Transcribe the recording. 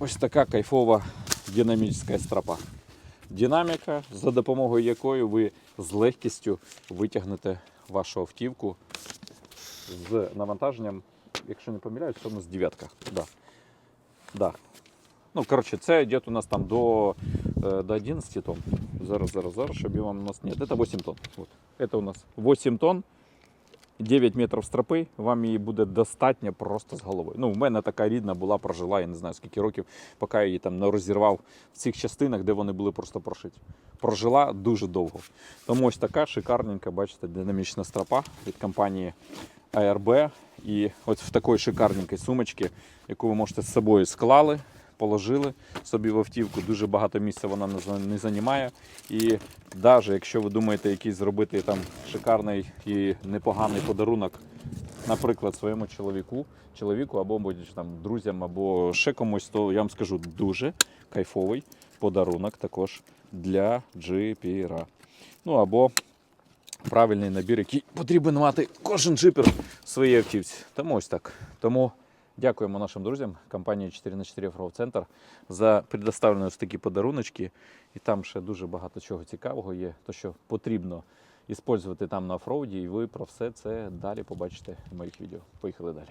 ось така кайфова динамічна стропа. Динаміка, за допомогою якої ви з легкістю витягнете вашу автівку з навантаженням, якщо не помиляюсь, це у нас дев'ятка. Да. Да. Ну, коротше, це йде у нас там до, е, до 11 тонн. Зараз, зараз, зараз, щоб вам у нас. Ні, це 8 тонн. Вот. Це у нас 8 тонн. 9 метрів стропи, вам її буде достатньо просто з головою. Ну, в мене така рідна була, прожила, я не знаю скільки років, поки я її там не розірвав в цих частинах, де вони були просто прошиті. Прожила дуже довго. Тому ось така шикарненька, бачите, динамічна стропа від компанії ARB. І от в такої шикарненькій сумочці, яку ви можете з собою склали, положили собі в автівку. Дуже багато місця вона не займає. І навіть якщо ви думаєте якийсь зробити там шикарний і непоганий подарунок, наприклад, своєму чоловіку, чоловіку або будь- там, друзям, або ще комусь, то я вам скажу дуже кайфовий подарунок також для джипіра. Ну або правильний набір, який потрібен мати кожен джипер в своїй автівці. Тому ось так. Тому дякуємо нашим друзям, компанії 4х4 Offroad Center за предоставлені ось такі подаруночки. І там ще дуже багато чого цікавого є, то що потрібно використовувати там на офроуді, і ви про все це далі побачите в моїх відео. Поїхали далі.